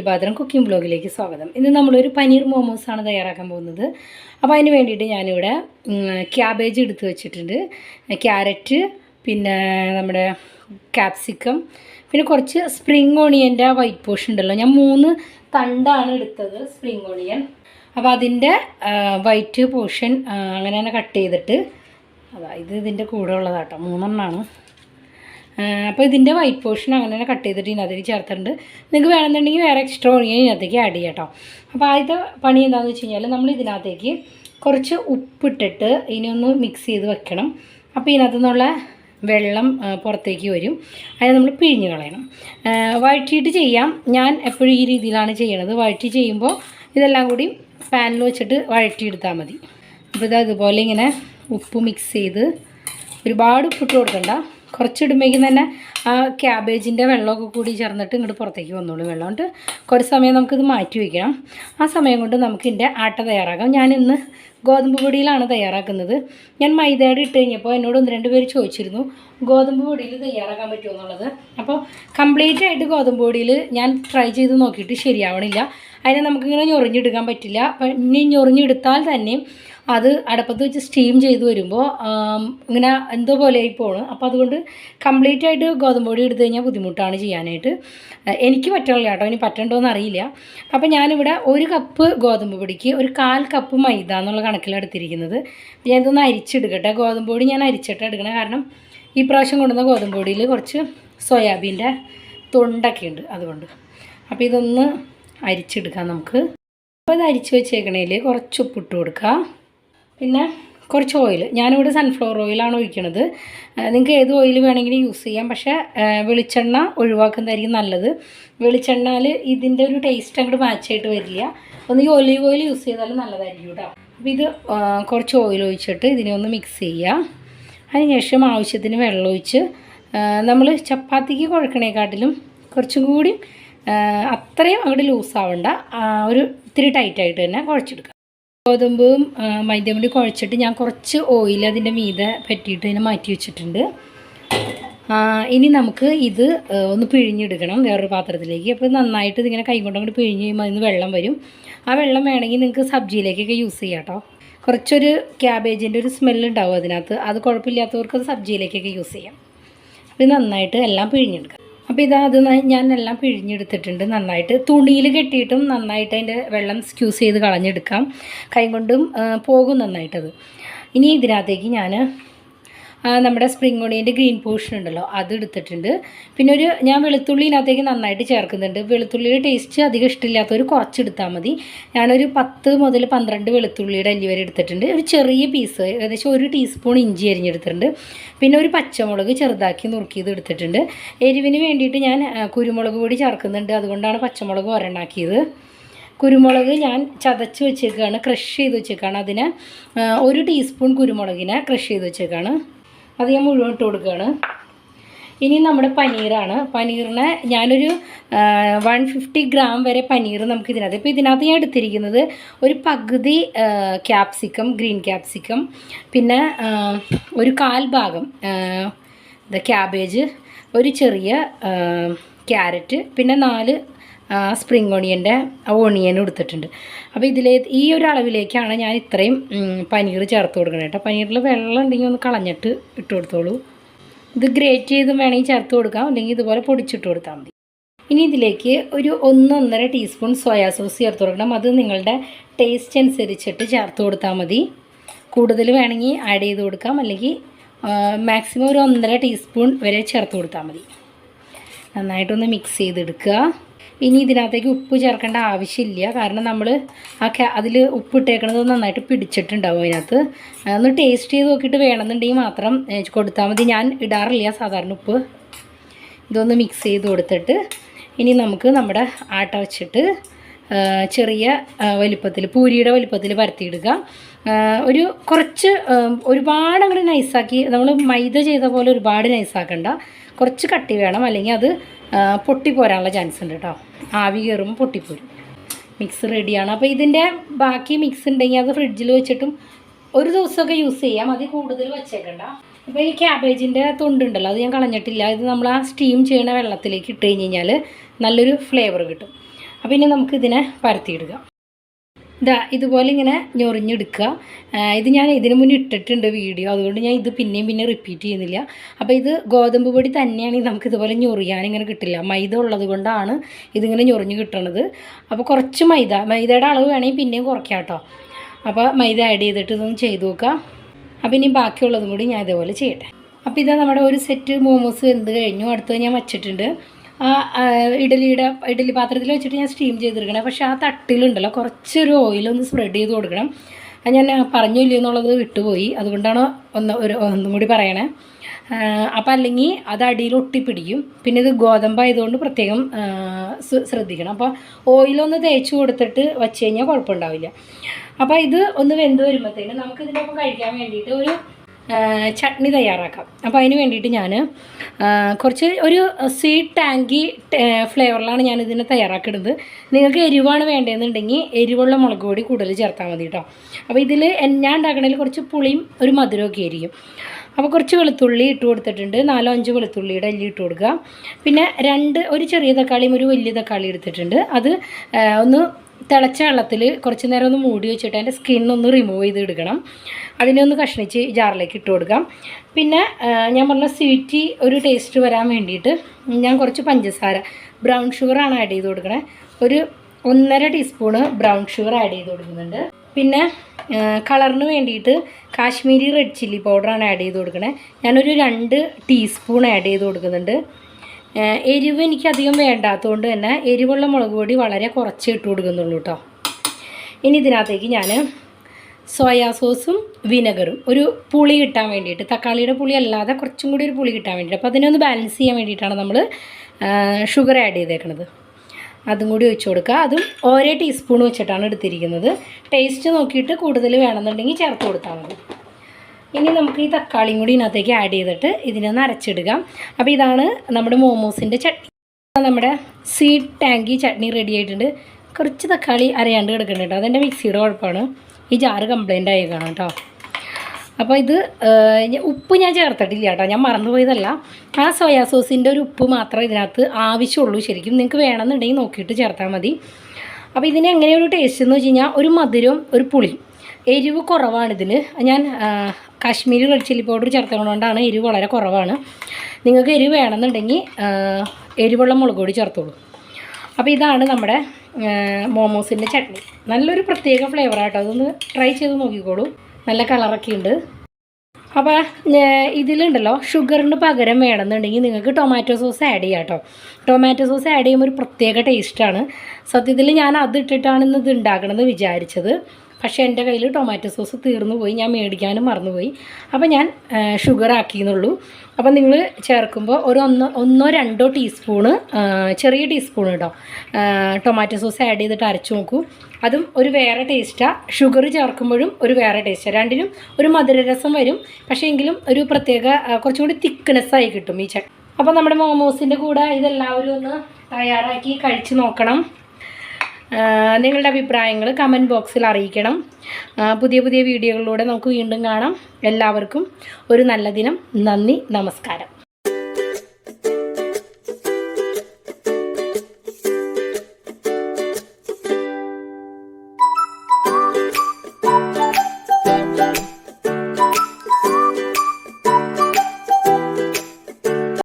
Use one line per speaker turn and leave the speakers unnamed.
വിഭാദ്രം cooking ബ്ലോഗിലേക്ക് സ്വാഗതം. ഇന്ന് നമ്മളൊരു പനീർ മോമോസാണ് തയ്യാറാക്കാൻ പോകുന്നത്. അപ്പോൾ അതിന് വേണ്ടിയിട്ട് ഞാനിവിടെ ക്യാബേജ് എടുത്ത് വെച്ചിട്ടുണ്ട്. ക്യാരറ്റ് പിന്നെ നമ്മുടെ ക്യാപ്സിക്കം പിന്നെ കുറച്ച് സ്പ്രിങ് ഓണിയന്റെ വൈറ്റ് പോഷൻ ഉണ്ടല്ലോ. ഞാൻ മൂന്ന് തണ്ടാണ് എടുത്തത് സ്പ്രിങ് ഓണിയൻ. അപ്പോൾ അതിന്റെ വൈറ്റ് പോർഷൻ അങ്ങനെ തന്നെ കട്ട് ചെയ്തിട്ട് അതാ ഇത് ഇതിന്റെ കൂടെ ഉള്ളതാട്ടോ. മൂന്നെണ്ണമാണ് അപ്പോൾ ഇതിന്റെ വൈറ്റ് പോർഷൻ അങ്ങനെ തന്നെ കട്ട് ചെയ്തിട്ട് ഇതിനകത്തേക്ക് ചേർത്തിട്ടുണ്ട്. നിങ്ങൾക്ക് വേണമെന്നുണ്ടെങ്കിൽ വേറെ എക്സ്ട്രാ ഓണിയൻ ഇതിനകത്തേക്ക് ആഡ് ചെയ്യാം കേട്ടോ അപ്പോൾ ആദ്യത്തെ പണി എന്താണെന്ന് വെച്ച് കഴിഞ്ഞാൽ നമ്മൾ ഇതിനകത്തേക്ക് കുറച്ച് ഉപ്പിട്ടിട്ട് ഇനിയൊന്ന് മിക്സ് ചെയ്ത് വെക്കണം. അപ്പോൾ ഇതിനകത്തു നിന്നുള്ള വെള്ളം പുറത്തേക്ക് വരും. അതിനെ നമ്മൾ പിഴിഞ്ഞ് കളയണം. വഴറ്റിയിട്ട് ചെയ്യാം. ഞാൻ എപ്പോഴും ഈ രീതിയിലാണ് ചെയ്യണത്. വഴറ്റി ചെയ്യുമ്പോൾ ഇതെല്ലാം കൂടി പാനിൽ വെച്ചിട്ട് വഴറ്റിയെടുത്താൽ മതി. അപ്പോൾ ഇത് അതുപോലെ ഇങ്ങനെ ഉപ്പ് മിക്സ് ചെയ്ത് ഒരുപാട് ഉപ്പിട്ട് കൊടുക്കണ്ട. കുറച്ചിടുമ്പോഴേക്കും തന്നെ ആ ക്യാബേജിന്റെ വെള്ളമൊക്കെ കൂടി ചേർന്നിട്ട് ഇങ്ങോട്ട് പുറത്തേക്ക് വന്നോളൂ വെള്ളം. കൊണ്ട് കുറച്ച് സമയം നമുക്കിത് മാറ്റി വയ്ക്കണം ആ സമയം കൊണ്ട് നമുക്ക് ഇതിന്റെ ആട്ട തയ്യാറാക്കാം. ഞാൻ ഇന്ന് ഗോതമ്പ് പൊടിയിലാണ് തയ്യാറാക്കുന്നത്. ഞാൻ മൈദയുടെ ഇട്ട് കഴിഞ്ഞപ്പോൾ എന്നോട് ഒന്ന് രണ്ട് പേര് ചോദിച്ചിരുന്നു ഗോതമ്പ് പൊടിയിൽ തയ്യാറാക്കാൻ പറ്റുമോ എന്നുള്ളത്? അപ്പോൾ കംപ്ലീറ്റ് ആയിട്ട് ഗോതമ്പ് പൊടിയിൽ ഞാൻ ട്രൈ ചെയ്ത് നോക്കിയിട്ട് ശരിയാവണില്ല. അതിനെ നമുക്കിങ്ങനെ ഞൊറിഞ്ഞെടുക്കാൻ പറ്റില്ല. ഇനി ഞൊറിഞ്ഞെടുത്താൽ തന്നെ അത് അടപ്പത്ത് വെച്ച് സ്റ്റീം ചെയ്ത് വരുമ്പോൾ ഇങ്ങനെ എന്തോ പോലെ ആയി പോണ്. അപ്പോൾ അതുകൊണ്ട് കംപ്ലീറ്റ് ആയിട്ട് ഗോതമ്പ് പൊടി എടുത്തു കഴിഞ്ഞാൽ ബുദ്ധിമുട്ടാണ് ചെയ്യാനായിട്ട്. എനിക്ക് പറ്റണില്ല കേട്ടോ. ഇനി പറ്റണ്ടോ എന്ന് അറിയില്ല. അപ്പോൾ ഞാനിവിടെ ഒരു കപ്പ് ഗോതമ്പ് പൊടിക്ക് ഒരു കാൽ കപ്പ് മൈദ എന്നുള്ള ഞാൻ ഇതൊന്ന് അരിച്ചെടുക്കട്ടെ ഗോതമ്പ് പൊടി ഞാൻ അരിച്ചിട്ട് എടുക്കണം. കാരണം ഈ പ്രാവശ്യം കൊണ്ടുവന്ന ഗോതമ്പ് പൊടിയിൽ കുറച്ച് സോയാബീന്റെ തൊണ്ടൊക്കെ ഉണ്ട് അതുകൊണ്ട്. അപ്പോൾ ഇതൊന്ന് അരിച്ചെടുക്കാം നമുക്ക്. അപ്പോൾ ഇത് അരിച്ച് വെച്ചേക്കണേൽ കുറച്ച് ഉപ്പിട്ട് കൊടുക്കുക പിന്നെ കുറച്ച് ഓയിൽ. ഞാനിവിടെ സൺഫ്ലവർ ഓയിലാണ് ഒഴിക്കണത്. നിങ്ങൾക്ക് ഏത് ഓയിൽ വേണമെങ്കിലും യൂസ് ചെയ്യാം. പക്ഷേ വെളിച്ചെണ്ണ ഒഴിവാക്കുന്നതായിരിക്കും നല്ലത്. വെളിച്ചെണ്ണയിൽ ഇതിന്റെ ഒരു ടേസ്റ്റ് അങ്ങോട്ട് മാച്ചായിട്ട് വരില്ല. ഒന്ന് ഈ ഒലീവ് ഓയിൽ യൂസ് ചെയ്താലും നല്ലതായിരിക്കും കേട്ടോ. അപ്പോൾ ഇത് കുറച്ച് ഓയിൽ ഒഴിച്ചിട്ട് ഇതിനെ ഒന്ന് മിക്സ് ചെയ്യുക അതിനുശേഷം ആവശ്യത്തിന് വെള്ളമൊഴിച്ച് നമ്മൾ ചപ്പാത്തിക്ക് കുഴക്കണേക്കാട്ടിലും കുറച്ചും കൂടി അത്രയും അങ്ങോട്ട് ലൂസ് ആവണ്ട. ആ, ഒരു ഇത്തിരി ടൈറ്റായിട്ട് തന്നെ കുഴച്ചെടുക്കുക ഗോതമ്പും മൈദയും കൂടി കുഴച്ചിട്ട് ഞാൻ കുറച്ച് ഓയിൽ അതിന്റെ മീതെ പറ്റിയിട്ട് അതിനെ മാറ്റി വെച്ചിട്ടുണ്ട്. ഇനി നമുക്ക് ഇത് ഒന്ന് പിഴിഞ്ഞെടുക്കണം വേറൊരു പാത്രത്തിലേക്ക്. അപ്പോൾ നന്നായിട്ട് ഇതിങ്ങനെ കൈ കൊണ്ട് അങ്ങോട്ട് പിഴിഞ്ഞ് കഴിയുമ്പോൾ അതിന് വെള്ളം വരും. ആ വെള്ളം വേണമെങ്കിൽ നിങ്ങൾക്ക് സബ്ജിയിലേക്കൊക്കെ യൂസ് ചെയ്യാം കേട്ടോ. കുറച്ചൊരു ക്യാബേജിന്റെ ഒരു സ്മെല്ല് ഉണ്ടാവും അതിനകത്ത്. അത് കുഴപ്പമില്ലാത്തവർക്ക് അത് സബ്ജിയിലേക്കൊക്കെ യൂസ് ചെയ്യാം. അപ്പോൾ നന്നായിട്ട് എല്ലാം പിഴിഞ്ഞെടുക്കാം. അപ്പോൾ ഇതാ അത് ഞാൻ എല്ലാം പിഴിഞ്ഞെടുത്തിട്ടുണ്ട് നന്നായിട്ട്. തുണിയിൽ കെട്ടിയിട്ടും നന്നായിട്ട് അതിന്റെ വെള്ളം സ്ക്യൂസ് ചെയ്ത് കളഞ്ഞെടുക്കാം. കൈ കൊണ്ടും പോകും നന്നായിട്ടത്. ഇനി ഇതിനകത്തേക്ക് ഞാൻ നമ്മുടെ സ്പ്രിംഗ് ഓണിയന്റെ ഗ്രീൻ പോർഷൻ ഉണ്ടല്ലോ അത് എടുത്തിട്ടുണ്ട്. പിന്നെ ഒരു ഞാൻ വെളുത്തുള്ളി ഇതിനകത്തേക്ക് നന്നായിട്ട് ചേർക്കുന്നുണ്ട്. വെളുത്തുള്ളിയുടെ ടേസ്റ്റ് അധികം ഇഷ്ടമില്ലാത്തവർ കുറച്ചെടുത്താൽ മതി. ഞാനൊരു പത്ത് മുതൽ പന്ത്രണ്ട് വെളുത്തുള്ളിയുടെ അല്ലി വരെ എടുത്തിട്ടുണ്ട്. ഒരു ചെറിയ പീസ് ഏകദേശം ഒരു ടീസ്പൂൺ ഇഞ്ചി അരിഞ്ഞെടുത്തിട്ടുണ്ട്. പിന്നെ ഒരു പച്ചമുളക് ചെറുതാക്കി നുറുക്കിയത് എടുത്തിട്ടുണ്ട്. എരിവിന് വേണ്ടിയിട്ട് ഞാൻ കുരുമുളക് പൊടി ചേർക്കുന്നുണ്ട്. അതുകൊണ്ടാണ് പച്ചമുളക് ഒരെണ്ണാക്കിയത്. കുരുമുളക് ഞാൻ ചതച്ച് വെച്ചേക്കാണ് ക്രഷ് ചെയ്ത് വെച്ചേക്കാണ് അതിന്. ഒരു ടീസ്പൂൺ കുരുമുളകിനെ ക്രഷ് ചെയ്ത് വെച്ചേക്കാണ്. അത് ഞാൻ മുഴുവൻ ഇട്ട് കൊടുക്കുകയാണ്. ഇനി നമ്മുടെ പനീറാണ്. പനീറിന് ഞാനൊരു വൺ ഫിഫ്റ്റി ഗ്രാം വരെ പനീർ നമുക്ക് ഇതിനകത്ത് ഇപ്പോൾ ഇതിനകത്ത് ഞാൻ എടുത്തിരിക്കുന്നത് ഒരു പകുതി ക്യാപ്സിക്കം ഗ്രീൻ ക്യാപ്സിക്കം പിന്നെ ഒരു കാൽ ഭാഗം ക്യാബേജ് ഒരു ചെറിയ ക്യാരറ്റ് പിന്നെ നാല് സ്പ്രിങ് ഓണിയന്റെ ഓണിയൻ എടുത്തിട്ടുണ്ട് അപ്പോൾ ഇതിലേ ഈ ഒരു അളവിലേക്കാണ് ഞാൻ ഇത്രയും പനീർ ചേർത്ത് കൊടുക്കുന്നത് കേട്ടോ. പനീറിൽ വെള്ളം ഉണ്ടെങ്കിൽ ഒന്ന് കളഞ്ഞിട്ട് ഇട്ട് കൊടുത്തോളൂ. ഇത് ഗ്രേറ്റ് ചെയ്തും വേണമെങ്കിൽ ചേർത്ത് കൊടുക്കാം. അല്ലെങ്കിൽ ഇതുപോലെ പൊടിച്ചിട്ട് കൊടുത്താൽ മതി. ഇനി ഇതിലേക്ക് ഒരു ഒന്നൊന്നര ടീസ്പൂൺ സോയാ സോസ് ചേർത്ത് കൊടുക്കണം. അത് നിങ്ങളുടെ ടേസ്റ്റ് അനുസരിച്ചിട്ട് ചേർത്ത് കൊടുത്താൽ മതി. കൂടുതൽ വേണമെങ്കിൽ ആഡ് ചെയ്ത് കൊടുക്കാം. അല്ലെങ്കിൽ മാക്സിമം ഒരു ഒന്നര ടീസ്പൂൺ വരെ ചേർത്ത് കൊടുത്താൽ മതി. നന്നായിട്ടൊന്ന് മിക്സ് ചെയ്തെടുക്കുക. ഇനി ഇതിനകത്തേക്ക് ഉപ്പ് ചേർക്കേണ്ട ആവശ്യമില്ല. കാരണം നമ്മൾ ആ അതിൽ ഉപ്പ് ഇട്ടേക്കണത് നന്നായിട്ട് പിടിച്ചിട്ടുണ്ടാവും അതിനകത്ത്. ഒന്ന് ടേസ്റ്റ് ചെയ്ത് നോക്കിയിട്ട് വേണമെന്നുണ്ടെങ്കിൽ മാത്രം കൊടുത്താൽ മതി. ഞാൻ ഇടാറില്ല സാധാരണ ഉപ്പ്. ഇതൊന്ന് മിക്സ് ചെയ്ത് കൊടുത്തിട്ട് ഇനി നമുക്ക് നമ്മുടെ ആട്ട വെച്ചിട്ട് ചെറിയ വലിപ്പത്തിൽ പൂരിയുടെ വലിപ്പത്തിൽ പരത്തിയിടുക. ഒരു കുറച്ച് ഒരുപാട് അങ്ങോട്ട് നൈസാക്കി നമ്മൾ മൈദ ചെയ്ത പോലെ ഒരുപാട് നൈസാക്കണ്ട കുറച്ച് കട്ടി വേണം അല്ലെങ്കിൽ അത് പൊട്ടി പൊട്ടിപ്പോരാനുള്ള ചാൻസ് ഉണ്ട് കേട്ടോ ആവി കയറുമ്പോൾ പൊട്ടിപ്പോരും. മിക്സ് റെഡിയാണ് അപ്പോൾ ഇതിന്റെ ബാക്കി മിക്സ് ഉണ്ടെങ്കിൽ അത് ഫ്രിഡ്ജിൽ വെച്ചിട്ടും ഒരു ദിവസമൊക്കെ യൂസ് ചെയ്യാം. അതിൽ കൂടുതൽ വെച്ചേക്കണ്ട. ഇപ്പോൾ ഈ ക്യാബേജിന്റെ തൊണ്ടുണ്ടല്ലോ അത് ഞാൻ കളഞ്ഞിട്ടില്ല. ഇത് നമ്മൾ ആ സ്റ്റീം ചെയ്യണ വെള്ളത്തിലേക്ക് ഇട്ട് കഴിഞ്ഞ് കഴിഞ്ഞാൽ നല്ലൊരു ഫ്ലേവർ കിട്ടും. അപ്പോൾ ഇനി നമുക്ക് ഇതിനെ പരത്തിയിടുക. ഇതാ ഇതുപോലെ ഇങ്ങനെ ഞൊറിഞ്ഞെടുക്കുക. ഇത് ഞാൻ ഇതിനു മുന്നേ ഇട്ടിട്ടുണ്ട് വീഡിയോ. അതുകൊണ്ട് ഞാൻ ഇത് പിന്നെയും പിന്നെ റിപ്പീറ്റ് ചെയ്യുന്നില്ല. അപ്പോൾ ഇത് ഗോതമ്പ് പൊടി തന്നെയാണെങ്കിൽ നമുക്ക് ഇതുപോലെ ഞൊറിയാൻ ഇങ്ങനെ കിട്ടില്ല. മൈദ ഉള്ളത് കൊണ്ടാണ് ഇതിങ്ങനെ ഞൊറിഞ്ഞ് കിട്ടണത്. അപ്പോൾ കുറച്ച് മൈദ മൈദയുടെ അളവ് വേണമെങ്കിൽ പിന്നെയും കുറയ്ക്കാം കേട്ടോ. അപ്പോൾ മൈദ ആഡ് ചെയ്തിട്ട് ഇതൊന്ന് ചെയ്ത് നോക്കുക. അപ്പോൾ ഇനി ബാക്കിയുള്ളതും കൂടി ഞാൻ ഇതേപോലെ ചെയ്യട്ടെ. അപ്പോൾ ഇതാ നമ്മുടെ ഒരു സെറ്റ് മോമോസ് വെന്ത് കഴിഞ്ഞു. അടുത്തത് ഞാൻ വച്ചിട്ടുണ്ട്. ആ ഇഡലിയുടെ ഇഡലി പാത്രത്തിൽ വെച്ചിട്ട് ഞാൻ സ്റ്റീം ചെയ്തെടുക്കണേ പക്ഷേ ആ തട്ടിലുണ്ടല്ലോ കുറച്ചൊരു ഓയിലൊന്ന് സ്പ്രെഡ് ചെയ്ത് കൊടുക്കണം. അത് ഞാൻ പറഞ്ഞില്ല എന്നുള്ളത് വിട്ടുപോയി. അതുകൊണ്ടാണ് ഒന്ന് ഒരു ഒന്നും കൂടി പറയണേ. അപ്പം അല്ലെങ്കിൽ അത് അടിയിൽ ഒട്ടിപ്പിടിക്കും. പിന്നെ ഇത് ഗോതമ്പായതുകൊണ്ട് പ്രത്യേകം ശ്രദ്ധിക്കണം. അപ്പോൾ ഓയിലൊന്ന് തേച്ച് കൊടുത്തിട്ട് വെച്ച് കഴിഞ്ഞാൽ കുഴപ്പമുണ്ടാവില്ല. അപ്പോൾ ഇത് ഒന്ന് വെന്ത് വരുമ്പോഴത്തേക്കും നമുക്ക് കഴിക്കാൻ വേണ്ടിയിട്ട് ഒരു ചട്നി തയ്യാറാക്കാം. അപ്പോൾ അതിന് വേണ്ടിയിട്ട് ഞാൻ കുറച്ച് ഒരു സ്വീറ്റ് ടാങ്കി ഫ്ലേവറിലാണ് ഞാൻ ഇതിനെ തയ്യാറാക്കുന്നത് നിങ്ങൾക്ക് എരിവാണ് വേണ്ടതെന്നുണ്ടെങ്കിൽ എരിവുള്ള മുളക് പൊടി കൂടുതൽ ചേർത്താൽ മതി കേട്ടോ അപ്പോൾ ഇതിൽ ഞാൻ ഉണ്ടാക്കണതിൽ കുറച്ച് പുളിയും ഒരു മധുരമൊക്കെ ആയിരിക്കും. അപ്പോൾ കുറച്ച് വെളുത്തുള്ളി ഇട്ട് കൊടുത്തിട്ടുണ്ട്. നാലോ അഞ്ച് വെളുത്തുള്ളിയുടെ അല്ലി ഇട്ട് കൊടുക്കുക. പിന്നെ രണ്ട് ഒരു ചെറിയ തക്കാളിയും ഒരു വലിയ തക്കാളി എടുത്തിട്ടുണ്ട്. അത് ഒന്ന് തിളച്ച വെള്ളത്തിൽ കുറച്ച് നേരം ഒന്ന് മൂടി വെച്ചിട്ട് അതിന്റെ സ്കിന്നൊന്ന് റിമൂവ് ചെയ്ത് എടുക്കണം. അതിനെ ഒന്ന് കഷ്ണിച്ച് ജാറിലേക്ക് ഇട്ട് കൊടുക്കാം. പിന്നെ ഞാൻ പറഞ്ഞ സ്വീറ്റി ഒരു ടേസ്റ്റ് വരാൻ വേണ്ടിയിട്ട് ഞാൻ കുറച്ച് പഞ്ചസാര ബ്രൗൺ ഷുഗറാണ് ആഡ് ചെയ്ത് കൊടുക്കണേ. ഒരു ഒന്നര ടീസ്പൂണ് ബ്രൗൺ ഷുഗർ ആഡ് ചെയ്ത് കൊടുക്കുന്നുണ്ട്. പിന്നെ കളറിന് വേണ്ടിയിട്ട് കാശ്മീരി റെഡ് ചില്ലി പൗഡറാണ് ആഡ് ചെയ്ത് കൊടുക്കണേ. ഞാനൊരു രണ്ട് ടീസ്പൂൺ ആഡ് ചെയ്ത് കൊടുക്കുന്നുണ്ട്. എരിവ് എനിക്ക് അധികം വേണ്ടാത്തതുകൊണ്ട് തന്നെ എരിവുള്ള മുളക് പൊടി വളരെ കുറച്ച് ഇട്ട് കൊടുക്കുന്നുള്ളൂ കേട്ടോ ഇനി ഇതിനകത്തേക്ക് ഞാൻ സോയാ സോസും വിനെഗറും. ഒരു പുളി കിട്ടാൻ വേണ്ടിയിട്ട് തക്കാളിയുടെ പുളി അല്ലാതെ കുറച്ചും കൂടി ഒരു പുളി കിട്ടാൻ വേണ്ടിയിട്ട്. അപ്പോൾ അതിനെ ഒന്ന് ബാലൻസ് ചെയ്യാൻ വേണ്ടിയിട്ടാണ് നമ്മൾ ഷുഗർ ആഡ് ചെയ്തേക്കുന്നത് അതും കൂടി ഒഴിച്ചു കൊടുക്കുക. അതും ഓരോ ടീസ്പൂൺ വെച്ചിട്ടാണ് എടുത്തിരിക്കുന്നത്. ടേസ്റ്റ് നോക്കിയിട്ട് കൂടുതൽ വേണമെന്നുണ്ടെങ്കിൽ ചേർത്ത് കൊടുത്താൽ മതി. ഇനി നമുക്ക് ഈ തക്കാളിയും കൂടി ഇതിനകത്തേക്ക് ആഡ് ചെയ്തിട്ട് ഇതിനൊന്ന് അരച്ചിടുക. അപ്പോൾ ഇതാണ് നമ്മുടെ മോമോസിന്റെ ചട്നി. നമ്മുടെ സ്വീറ്റ് ടാങ്കി ചട്നി റെഡി ആയിട്ടുണ്ട്. കുറച്ച് തക്കാളി അരയാണ്ട് കിടക്കുന്നുണ്ട് അതെന്റെ മിക്സിയുടെ കുഴപ്പമാണ്. ഈ ജാറ് കംപ്ലൈന്റ് ആയേക്കാണ് കേട്ടോ. അപ്പോൾ ഇത് ഉപ്പ് ഞാൻ ചേർത്തിട്ടില്ല കേട്ടോ. ഞാൻ മറന്നുപോയതല്ല. ആ സോയാ സോസിന്റെ ഒരു ഉപ്പ് മാത്രമേ ഇതിനകത്ത് ആവശ്യമുള്ളൂ ശരിക്കും. നിങ്ങൾക്ക് വേണമെന്നുണ്ടെങ്കിൽ നോക്കിയിട്ട് ചേർത്താൽ മതി. അപ്പോൾ ഇതിന് എങ്ങനെയൊരു ടേസ്റ്റ് എന്ന് വെച്ച് കഴിഞ്ഞാൽ ഒരു മധുരവും ഒരു പുളി എരിവ് കുറവാണ് ഇതിൽ ഞാൻ കാശ്മീരി റെഡ് ചില്ലി പൗഡർ ചേർത്തുകൊണ്ടാണ് എരിവ് വളരെ കുറവാണ്. നിങ്ങൾക്ക് എരിവ് വേണമെന്നുണ്ടെങ്കിൽ എരിവുള്ള മുളക് പൊടി ചേർത്തോളൂ. അപ്പോൾ ഇതാണ് നമ്മുടെ മോമോസിന്റെ ചട്നി. നല്ലൊരു പ്രത്യേക ഫ്ലേവറാട്ടോ അതൊന്ന് ട്രൈ ചെയ്ത് നോക്കിക്കോളൂ. നല്ല കളറൊക്കെ ഉണ്ട്. അപ്പോൾ ഇതിലുണ്ടല്ലോ ഷുഗറിന് പകരം വേണമെന്നുണ്ടെങ്കിൽ നിങ്ങൾക്ക് ടൊമാറ്റോ സോസ് ആഡ് ചെയ്യാം കേട്ടോ ടൊമാറ്റോ സോസ് ആഡ് ചെയ്യുമ്പോൾ ഒരു പ്രത്യേക ടേസ്റ്റാണ് സത്യത്തിൽ ഞാൻ അത് ഇട്ടിട്ടാണ് ഇന്ന് ഇത് ഉണ്ടാക്കണമെന്ന് വിചാരിച്ചത്. പക്ഷേ എന്റെ കയ്യിൽ ടൊമാറ്റോ സോസ് തീർന്നു പോയി ഞാൻ മേടിക്കാനും മറന്നുപോയി. അപ്പോൾ ഞാൻ ഷുഗർ ആക്കിയെന്നുള്ളൂ. അപ്പോൾ നിങ്ങൾ ചേർക്കുമ്പോൾ ഒരു ഒന്നോ ഒന്നോ രണ്ടോ ടീസ്പൂണ് ചെറിയ ടീസ്പൂൺ കേട്ടോ ടൊമാറ്റോ സോസ് ആഡ് ചെയ്തിട്ട് അരച്ചു നോക്കൂ. അതും ഒരു വേറെ ടേസ്റ്റാണ് ഷുഗർ ചേർക്കുമ്പോഴും ഒരു വേറെ ടേസ്റ്റാണ് രണ്ടിനും ഒരു മധുരരസം വരും. പക്ഷേ എങ്കിലും ഒരു പ്രത്യേക കുറച്ചും കൂടി തിക്നെസ്സായി കിട്ടും ഈ ചട്ട് അപ്പോൾ നമ്മുടെ മോമോസിന്റെ കൂടെ ഇതെല്ലാവരും ഒന്ന് തയ്യാറാക്കി കഴിച്ച് നോക്കണം. നിങ്ങളുടെ അഭിപ്രായങ്ങൾ കമന്റ് ബോക്സിൽ അറിയിക്കണം. പുതിയ പുതിയ വീഡിയോകളിലൂടെ നമുക്ക് വീണ്ടും കാണാം. എല്ലാവർക്കും ഒരു നല്ല ദിനം. നന്ദി. നമസ്കാരം.